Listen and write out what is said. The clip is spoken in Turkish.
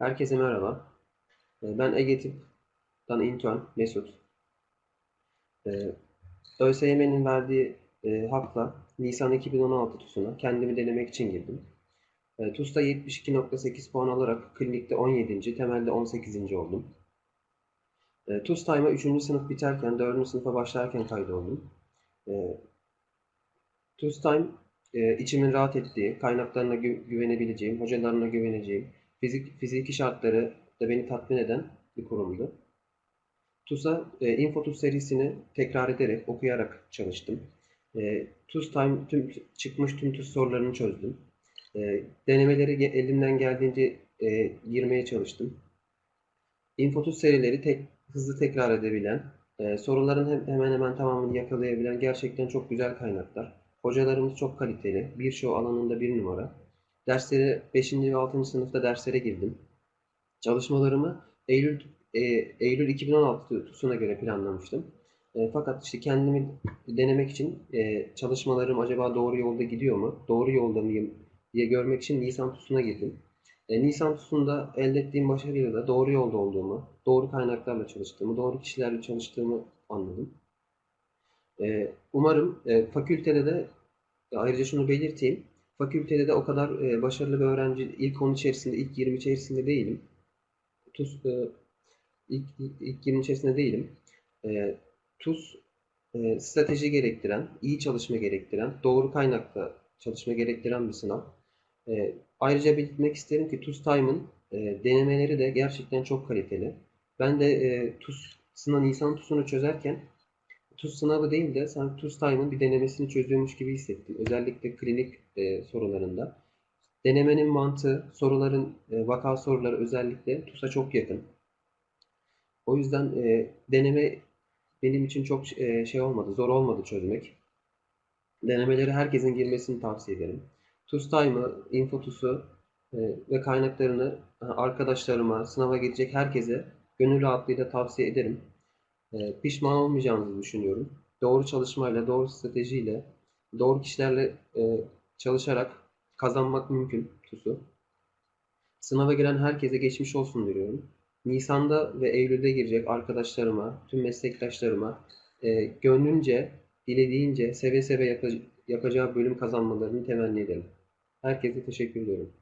Herkese merhaba. Ee, Ben Egetip'ten intern Mesut. Ee, ÖSYM'nin verdiği e, hakla Nisan 2016 TUS'una kendimi denemek için girdim. E, TUS'ta 72.8 puan alarak klinikte 17. temelde 18. oldum. TUS Time'a 3. sınıf biterken 4. sınıfa başlarken kaydoldum. TUS Time e, içimin rahat ettiği, kaynaklarına gü- güvenebileceğim, hocalarına güveneceğim, fizik, fiziki şartları da beni tatmin eden bir kurumdu. TUS'a e, InfoTUS serisini tekrar ederek, okuyarak çalıştım. E, TUS Time tüm çıkmış tüm TUS sorularını çözdüm. E, denemeleri elimden geldiğince e, girmeye çalıştım. InfoTUS serileri tek, hızlı tekrar edebilen, e, soruların hem- hemen hemen tamamını yakalayabilen gerçekten çok güzel kaynaklar. Hocalarımız çok kaliteli, birçoğu alanında bir numara. Derslere 5. ve 6. sınıfta derslere girdim. Çalışmalarımı Eylül e, Eylül 2016 TUS'una göre planlamıştım. E, fakat işte kendimi denemek için e, çalışmalarım acaba doğru yolda gidiyor mu? Doğru yolda mıyım diye görmek için Nisan TUS'una girdim. E, Nisan TUS'unda elde ettiğim başarıyla da doğru yolda olduğumu, doğru kaynaklarla çalıştığımı, doğru kişilerle çalıştığımı anladım. E, umarım e, fakültede de ayrıca şunu belirteyim. Fakültede de o kadar e, başarılı bir öğrenci ilk 10 içerisinde, ilk 20 içerisinde değilim. TUS e, ilk, ilk, ilk 20 içerisinde değilim. E, TUS e, strateji gerektiren, iyi çalışma gerektiren, doğru kaynakla çalışma gerektiren bir sınav. E, ayrıca belirtmek isterim ki TUS Time'ın e, denemeleri de gerçekten çok kaliteli. Ben de e, TUS sınav Nisan TUS'unu çözerken TUS sınavı değil de sanki TUS Time'ın bir denemesini çözüyormuş gibi hissettim. Özellikle klinik e, sorularında. Denemenin mantığı, soruların e, vaka soruları özellikle TUS'a çok yakın. O yüzden e, deneme benim için çok e, şey olmadı, zor olmadı çözmek. Denemeleri herkesin girmesini tavsiye ederim. TUS Time'ı, InfoTUS'u e, ve kaynaklarını e, arkadaşlarıma, sınava girecek herkese gönül rahatlığıyla tavsiye ederim. E, pişman olmayacağınızı düşünüyorum. Doğru çalışmayla, doğru stratejiyle, doğru kişilerle e, çalışarak kazanmak mümkün TUS'u. Sınava giren herkese geçmiş olsun diliyorum. Nisan'da ve Eylül'de girecek arkadaşlarıma, tüm meslektaşlarıma e, gönlünce, dilediğince, seve seve yapa- yapacağı bölüm kazanmalarını temenni ederim. Herkese teşekkür ediyorum.